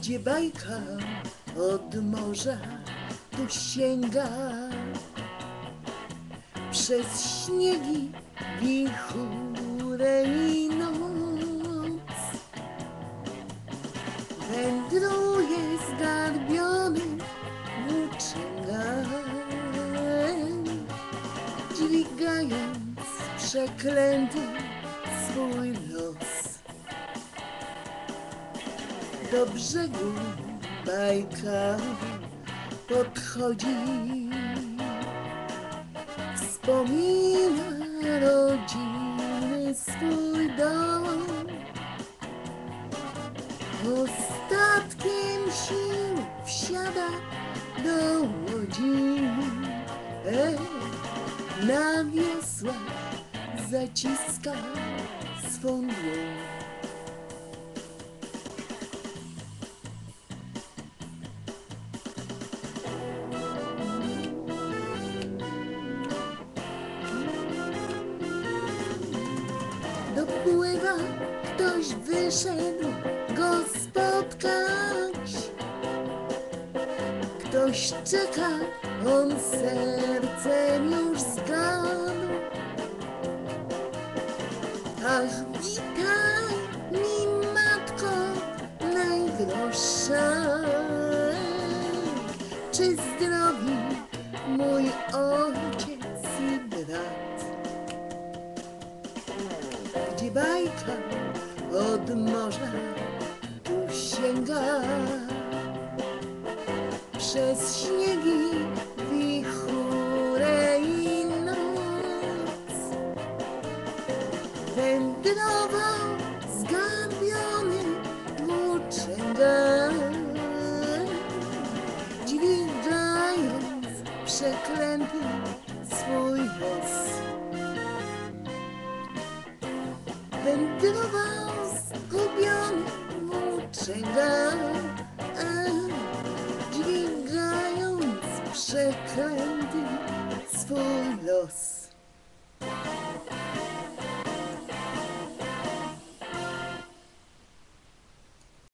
gdzie bajka od morza tu sięga. Przez śniegi, wichurę i noc wędruje zgarbiony włóczęgach, dźwigając przeklęty swój los. Do brzegu bajka podchodzi, wspomina rodziny swój dom. Ostatkiem sił wsiada do łodzi, e, na wiosłach zaciska swą dłoń. Dopływa ktoś wyszedł go spotkać. Ktoś czeka, on sercem już zgadł. Ach, witaj mi matko najdroższa. Czy zdrowi gdzie bajka od morza tu sięga. Przez śniegi, wichurę i noc wędrował zgarbiony włóczęga. Dźwigając przeklęty swój los. Wędrował zgubiony włóczęga, dźwigając przeklęty swój los.